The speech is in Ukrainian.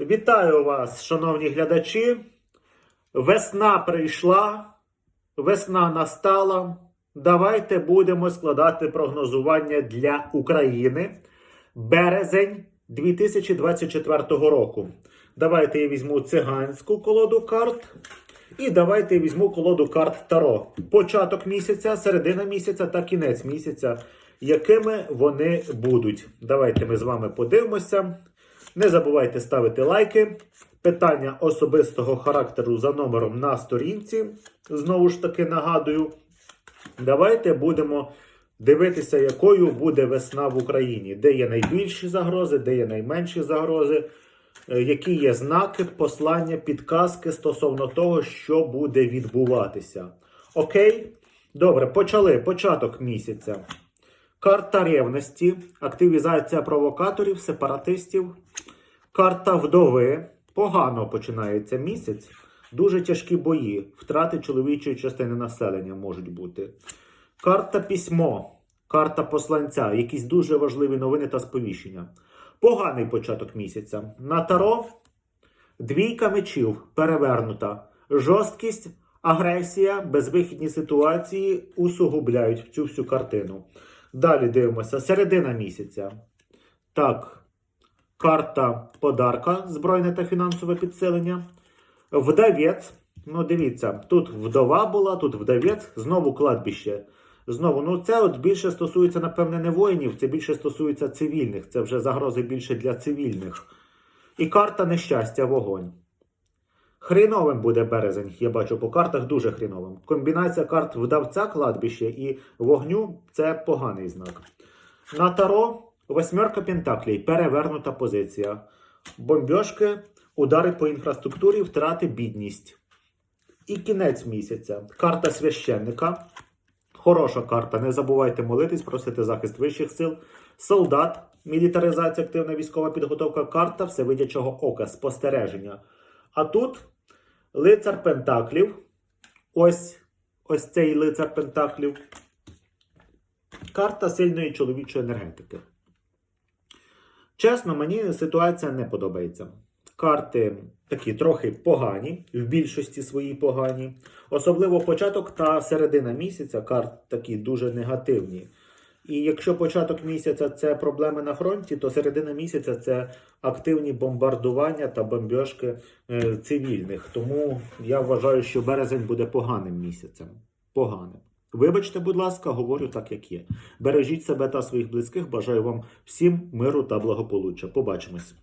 Вітаю вас, шановні глядачі. Весна прийшла, весна настала. Давайте будемо складати прогнозування для України. Березень 2024 року. Давайте я візьму циганську колоду карт. І давайте я візьму колоду карт Таро. Початок місяця, середина місяця та кінець місяця. Якими вони будуть? Давайте ми з вами подивимося. Не забувайте ставити лайки. Питання особистого характеру за номером на сторінці. Знову ж таки нагадую. Давайте будемо дивитися, якою буде весна в Україні, де є найбільші загрози, де є найменші загрози, е, які є знаки, послання, підказки стосовно того, що буде відбуватися. Окей? Добре, почали. Початок місяця. Карта ревності, активізація провокаторів, сепаратистів. Карта вдови. Погано починається місяць. Дуже тяжкі бої. Втрати чоловічої частини населення можуть бути. Карта письмо. Карта посланця. Якісь дуже важливі новини та сповіщення. Поганий початок місяця. На таро двійка мечів перевернута. Жорсткість, агресія, безвихідні ситуації усугубляють цю всю картину. Далі дивимося. Середина місяця. Так, карта подарка, збройне та фінансове підсилення. Вдавець. Ну, дивіться, тут вдова була, тут вдавець, знову кладбище. Знову, ну це от більше стосується, напевне, не воїнів, це більше стосується цивільних. Це вже загрози більше для цивільних. І карта нещастя, вогонь. Хріновим буде березень, я бачу по картах дуже хріновим. Комбінація карт вдавця, кладбище і вогню це поганий знак. На таро восьмерка пентаклей, перевернута позиція. Бомбьошки, удари по інфраструктурі, втрати, бідність. І кінець місяця. Карта священника. Хороша карта. Не забувайте молитись, просити захист вищих сил. Солдат, мілітаризація, активна військова підготовка, карта всевидячого ока, спостереження. А тут лицар Пентаклів. Ось ось цей лицар Пентаклів. Карта сильної чоловічої енергетики. Чесно, мені ситуація не подобається. Карти такі трохи погані, в більшості своїй погані. Особливо початок та середина місяця карт такі дуже негативні. І якщо початок місяця це проблеми на фронті, то середина місяця це активні бомбардування та бомбьошки е, цивільних. Тому я вважаю, що березень буде поганим місяцем. Поганим. Вибачте, будь ласка, говорю так, як є. Бережіть себе та своїх близьких. Бажаю вам всім миру та благополуччя. Побачимось.